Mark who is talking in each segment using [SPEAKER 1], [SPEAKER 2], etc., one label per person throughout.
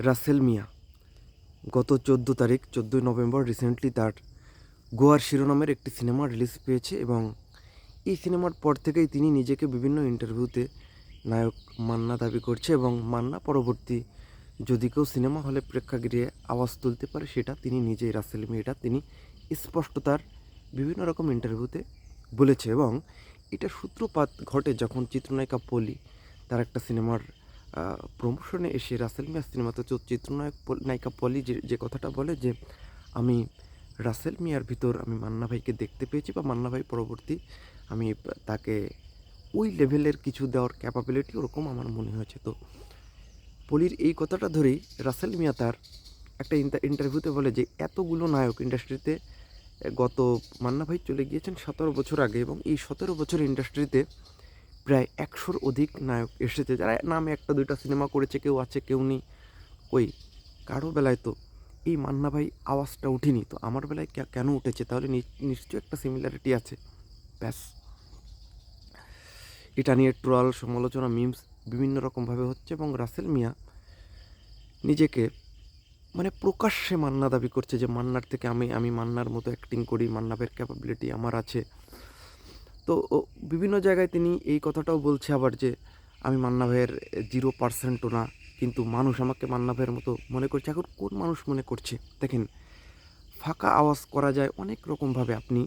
[SPEAKER 1] রাসেল মিয়া। গত চোদ্দ তারিখ, চোদ্দোই নভেম্বর রিসেন্টলি তার গোয়ার শিরোনামের একটি সিনেমা রিলিজ পেয়েছে এবং এই সিনেমার পর থেকেই তিনি নিজেকে বিভিন্ন ইন্টারভিউতে নায়ক মান্না দাবি করছে এবং মান্না পরবর্তী যদি কেউ সিনেমা হলে প্রেক্ষাগৃহে আওয়াজ তুলতে পারে সেটা তিনি নিজেই রাসেল মিয়াটা তিনি স্পষ্ট তার বিভিন্ন রকম ইন্টারভিউতে বলেছে এবং এটা সূত্রপাত ঘটে যখন চিত্রনায়িকা পলি তার একটা সিনেমার প্রমোশনে এসে রাসেল মিয়া সিনেমাতে চিত্রনায়ক নায়িকা পলি যে যে কথাটা বলে যে, আমি রাসেল মিয়ার ভিতর আমি মান্না ভাইকে দেখতে পেয়েছি বা মান্না ভাই পরবর্তী আমি তাকে ওই লেভেলের কিছু দেওয়ার ক্যাপাবিলিটি ওরকম আমার মনে হয়েছে। তো পলির এই কথাটা ধরেই রাসেল মিয়া তার একটা ইন্টারভিউতে বলে যে, এতগুলো নায়ক ইন্ডাস্ট্রিতে গত মান্না ভাই চলে গিয়েছেন সতেরো বছর আগে এবং এই সতেরো বছর ইন্ডাস্ট্রিতে প্রায় একশোর অধিক নায়ক এসেছে। যারা নামে একটা দুইটা সিনেমা করেছে, কেউ আছে, কেউ নেই। ওই কারও বেলায় তো এই মান্না ভাই আওয়াজটা উঠেনি তো আমার বেলায় কেন উঠেছে? তাহলে নিশ্চয়ই একটা সিমিলারিটি আছে। ব্যাস। এটা নিয়ে ট্রল সমালোচনা মিমস বিভিন্ন রকমভাবে হচ্ছে এবং রাসেল মিয়া নিজেকে মানে প্রকাশ্যে মান্না দাবি করছে যে, মান্নার থেকে আমি আমি মান্নার মতো অ্যাক্টিং করি মান্নাবের ক্যাপাবিলিটি আমার আছে। তো বিভিন্ন জায়গায় তিনি এই কথাটাও বলছে আবার যে, আমি মান্না ভাইয়ের জিরো পার্সেন্টও না, কিন্তু মানুষ আমাকে মান্না ভাইয়ের মতো মনে করছে। এখন কোন মানুষ মনে করছে? দেখেন, ফাঁকা আওয়াজ করা যায় অনেক রকমভাবে। আপনি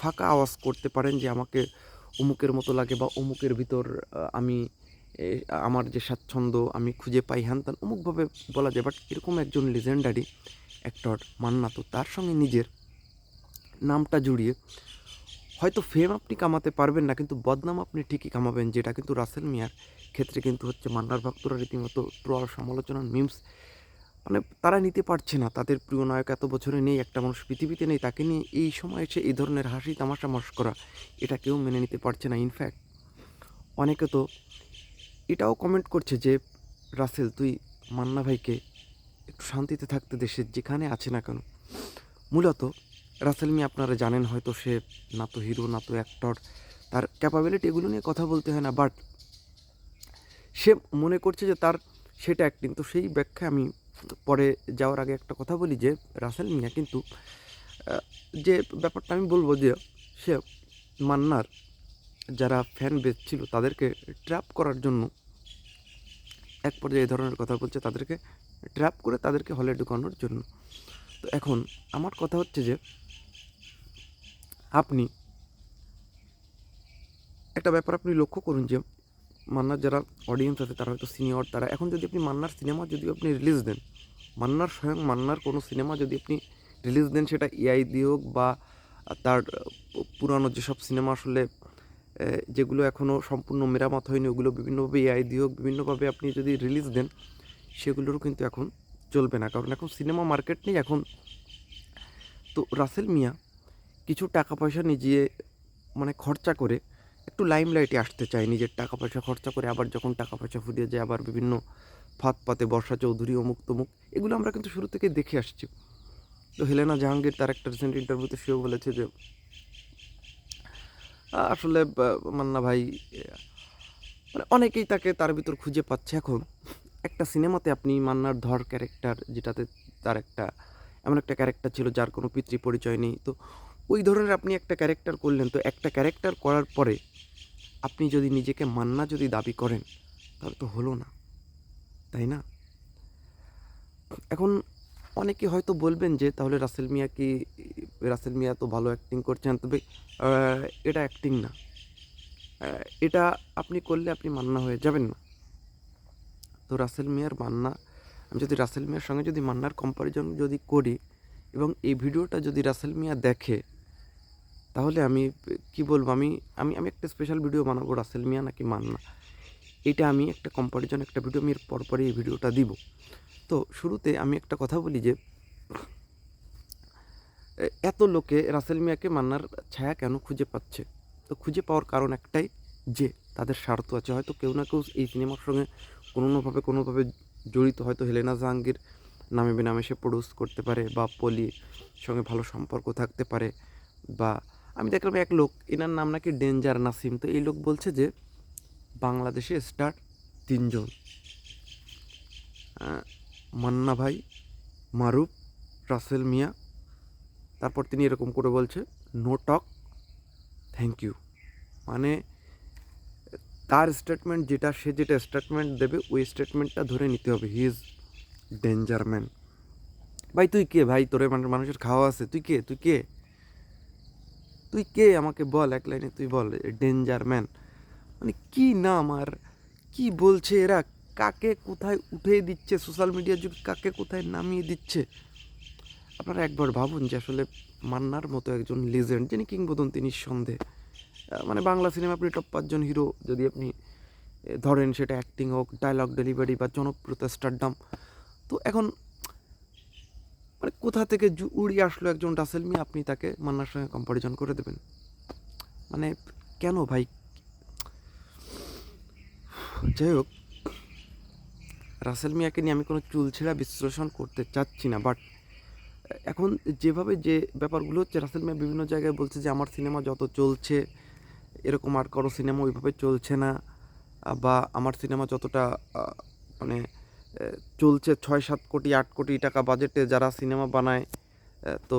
[SPEAKER 1] ফাঁকা আওয়াজ করতে পারেন যে, আমাকে অমুকের মতো লাগে বা অমুকের ভিতর আমি আমার যে স্বাচ্ছন্দ্য, আমি খুঁজে পাই। হ্যান ত্যান, অমুকভাবে বলা যায়। বাট এরকম একজন লিজেন্ডারি অ্যাক্টর মান্না তো তার সঙ্গে নিজের নামটা জুড়িয়ে হয়তো ফেম আপনি কামাতে পারবেন না, কিন্তু বদনাম আপনি ঠিকই কামাবেন, যেটা কিন্তু রাসেল মিয়ার ক্ষেত্রে কিন্তু হচ্ছে মান্নার ভক্তরা রীতিমতো ট্রল সমালোচনা মিমস মানে তারা নিতে পারছে না। তাদের প্রিয় নায়ক এত বছরে নেই, একটা মানুষ পৃথিবীতে নেই, তাকে নিয়ে এই সময় এসে এই ধরনের হাসি তামাশা মস্করা এটা কেউ মেনে নিতে পারছে না ইনফ্যাক্ট অনেকে তো এটাও কমেন্ট করছে যে, রাসেল, তুই মান্না ভাইকে একটু শান্তিতে থাকতে দেশে যেখানে আছে না কেন? মূলত রাসেল মি আপনারা জানেন, হয়তো সে না তো হিরো, না তো অ্যাক্টর তার ক্যাপাবিলিটি এগুলো নিয়ে কথা বলতে হয় না বাট সে মনে করছে যে তার সেটা অ্যাক্টিং তো সেই ব্যাখ্যা আমি পরে যাওয়ার আগে একটা কথা বলি যে, রাসেল মিয়া কিন্তু যে ব্যাপারটা আমি বলব যে, সে মান্নার যারা ফ্যান বেস ছিল, তাদেরকে ট্র্যাপ করার জন্য এক পর্যায়ে এই ধরনের কথা বলছে, তাদেরকে ট্র্যাপ করে তাদেরকে হলে ঢুকানোর জন্য। তো এখন আমার কথা হচ্ছে যে আপনি একটা ব্যাপার আপনি লক্ষ্য করুন যে মান্নার যারা অডিয়েন্স আছে, তারা হয়তো সিনিয়র তারা এখন যদি আপনি মান্নার সিনেমা যদি আপনি রিলিজ দেন, মান্নার স্বয়ং মান্নার কোনো সিনেমা যদি আপনি রিলিজ দেন, সেটা এআই দিয়ে হোক বা তার পুরানো যেসব সিনেমা আসলে যেগুলো এখনও সম্পূর্ণ মেরামত হয়নি, ওগুলো বিভিন্নভাবে এআই দিয়ে হোক, বিভিন্নভাবে আপনি যদি রিলিজ দেন, সেগুলোরও কিন্তু এখন চলবে না। কারণ এখন সিনেমা মার্কেট নেই, এখন তো রাসেল মিয়া কিছু টাকা পয়সা নিজে মানে খরচা করে একটু লাইমলাইটে আসতে চায়, নিজের টাকা পয়সা খরচা করে আবার যখন টাকা পয়সা ফুরিয়ে যায়, আবার বিভিন্ন ফাঁদ পাতে বর্ষা চৌধুরী অমুক তমুক, এগুলো আমরা কিন্তু শুরু থেকে দেখে আসছি। তো হেলেনা জাহাঙ্গীর তার একটা রিসেন্ট ইন্টারভিউতে সেও বলেছে যে আসলে মান্না ভাই মানে অনেকেই তাকে তার ভিতর খুঁজে পাচ্ছে এখন। একটা সিনেমাতে আপনি মান্নার ধর ক্যারেক্টার যেটাতে তার একটা, এমন একটা ক্যারেক্টার ছিল যার কোনো পিতৃ পরিচয় নেই। তো ওই ধরনের আপনি একটা ক্যারেক্টার করলেন, তো একটা ক্যারেক্টার করার পরে আপনি যদি নিজেকে মান্না যদি দাবি করেন, তাহলে তো হলো না, তাই না? এখন অনেকে হয়তো বলবেন যে, তাহলে রাসেল মিয়া কি, রাসেল মিয়া তো ভালো অ্যাক্টিং করছেন, তবে এটা অ্যাক্টিং না। এটা আপনি করলে আপনি মান্না হয়ে যাবেন না। তো রাসেল মিয়ার মান্না, আমি যদি রাসেল মিয়ার সঙ্গে যদি মান্নার কম্পারিজন যদি করি এবং এই ভিডিওটা যদি রাসেল মিয়া দেখে তাহলে আমি, কি বলব, আমি আমি আমি একটা স্পেশাল ভিডিও বানাবো রাসেল মিয়া নাকি মান্না। এটা আমি একটা কম্পারিজন একটা ভিডিও আমি এর পরপরই এই ভিডিওটা দিব। তো শুরুতে আমি একটা কথা বলি যে, এত লোকে রাসেল মিয়াকে মান্নার ছায়া কেন খুঁজে পাচ্ছে? তো খুঁজে পাওয়ার কারণ একটাই যে, তাদের স্বার্থ আছে। হয়তো কেউ না কেউ এই সিনেমার সঙ্গে কোনোভাবে কোনোভাবে জড়িত। হয়তো হেলেনা জাহাঙ্গীর নামে বেনামে সে প্রডিউস করতে পারে বা পলি সঙ্গে ভালো সম্পর্ক থাকতে পারে বা আমি দেখলাম এক লোক, এনার নাম নাকি ডেঞ্জার নাসিম। তো এই লোক বলছে যে, বাংলাদেশে স্টার তিনজন। মান্না ভাই, মারুফ, রাসেল মিয়া। তারপর তিনি এরকম করে বলছে নো টক থ্যাংক ইউ মানে তার স্টেটমেন্ট যেটা, সে যেটা স্টেটমেন্ট দেবে, ওই স্টেটমেন্টটা ধরে নিতে হবে। হি ইজ ডেঞ্জার ম্যান ভাই, তুই কে? ভাই, তোরে মানে মানুষের খাওয়া আছে। তুই কে? তুই কে? তুই কে? আমাকে বল এক লাইনে, তুই বল ডেঞ্জার ম্যান মানে কি নাম আর কি বলছে এরা? কাকে কোথায় উঠিয়ে দিচ্ছে? সোশ্যাল মিডিয়ার যুগ কাকে কোথায় নামিয়ে দিচ্ছে? আপনারা একবার ভাবুন যে আসলে মান্নার মতো একজন লিজেন্ড যিনি কিংবদন্তি নিঃসন্দেহে মানে বাংলা সিনেমা আপনি টপ পাঁচজন হিরো যদি আপনি ধরেন সেটা অ্যাক্টিং হোক ডায়লগ ডেলিভারি বা জনপ্রিয়তা স্টারডাম তো এখন মানে কোথা থেকে উড়িয়ে আসলো একজন রাসেল মিয়া, আপনি তাকে মান্নার সঙ্গে কম্পারিজন করে দেবেন। মানে কেন ভাই? যাই হোক, রাসেল মিয়াকে নিয়ে আমি কোনো চুলছেড়া বিশ্লেষণ করতে চাচ্ছি না বাট এখন যেভাবে যে ব্যাপারগুলো হচ্ছে, রাসেল মিয়া বিভিন্ন জায়গায় বলছে যে, আমার সিনেমা যত চলছে, এরকম আর কারও সিনেমা ওইভাবে চলছে না, বা আমার সিনেমা যতটা মানে চলছে ছয় সাত কোটি, আট কোটি টাকা বাজেটে যারা সিনেমা বানায় তো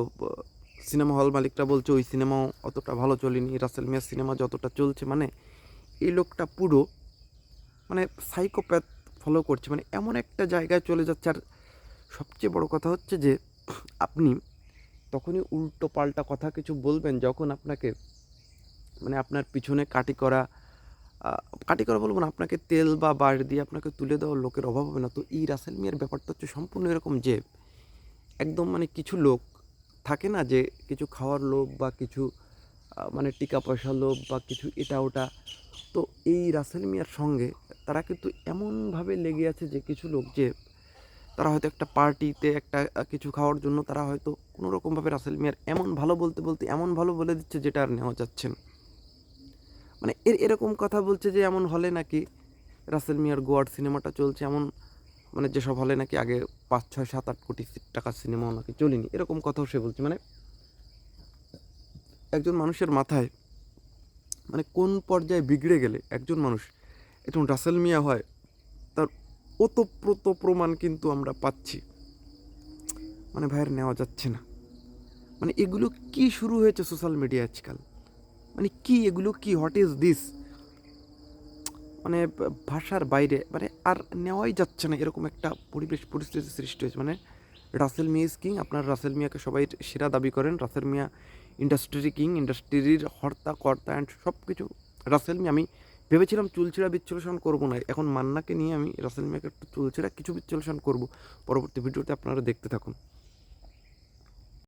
[SPEAKER 1] সিনেমা হল মালিকরা বলছে ওই সিনেমাও অতটা ভালো চলেনি। রাসেল মিয়ার সিনেমা যতটা চলছে মানে এই লোকটা পুরো মানে সাইকোপ্যাথ ফলো করছে। মানে এমন একটা জায়গায় চলে যাচ্ছে। আর সবচেয়ে বড় কথা হচ্ছে যে, আপনি তখনই উল্টো পাল্টা কথা কিছু বলবেন, যখন আপনাকে মানে আপনার পিছনে কাটি করা কাটি করা বলব না, আপনাকে তেল বা বাড়ি দিয়ে আপনাকে তুলে দেওয়ার লোকের অভাব হবে না। তো এই রাসেল মিয়ার ব্যাপারটা হচ্ছে সম্পূর্ণ এরকম যে, একদম মানে কিছু লোক থাকে না যে, কিছু খাওয়ার লোভ বা কিছু মানে টিকা পয়সার লোভ বা কিছু এটা ওটা। তো এই রাসেল মিয়ার সঙ্গে তারা কিন্তু এমনভাবে লেগে আছে যে, কিছু লোক যে, তারা হয়তো একটা পার্টিতে একটা কিছু খাওয়ার জন্য তারা হয়তো কোনো রকমভাবে রাসেল মিয়ার এমন ভালো বলতে বলতে এমন ভালো বলে দিচ্ছে যেটা আর নেওয়া যাচ্ছে না। মানে এর এরকম কথা বলছে যে এমন হলে নাকি রাসেল মিয়ার গোয়ার সিনেমাটা চলছে, এমন মানে যেসব হলে নাকি আগে পাঁচ, ছয়, সাত, আট কোটি টাকার সিনেমাও নাকি চলিনি। এরকম কথাও সে বলছে। মানে একজন মানুষের মাথায় মানে কোন পর্যায়ে বিগড়ে গেলে একজন মানুষ একজন রাসেল মিয়া হয়, তার ওতপ্রোত প্রমাণ কিন্তু আমরা পাচ্ছি। মানে ভাইয়ের নেওয়া যাচ্ছে না। মানে এগুলো কি শুরু হয়েছে সোশ্যাল মিডিয়া আজকাল? মানে কি এগুলো, কি হোয়াট ইজ দিস মানে ভাষার বাইরে মানে আর নেওয়াই যাচ্ছে না, এরকম একটা পরিবেশ পরিস্থিতি সৃষ্টি হয়েছে। মানে রাসেল মিয়া ইজ কিং আপনার রাসেল মিয়াকে সবাই সেরা দাবি করেন। রাসেল মিয়া ইন্ডাস্ট্রি কিং ইন্ডাস্ট্রির হর্তা, কর্তা অ্যান্ড সব কিছু রাসেল মিয়া, আমি ভেবেছিলাম চুলছেড়া বিচ্ছলেষণ করব না, এখন মান্নাকে নিয়ে আমি রাসেল মিয়াকে একটু চুলছেড়া কিছু বিচ্ছলেষণ করব। পরবর্তী ভিডিওতে আপনারা দেখতে থাকুন।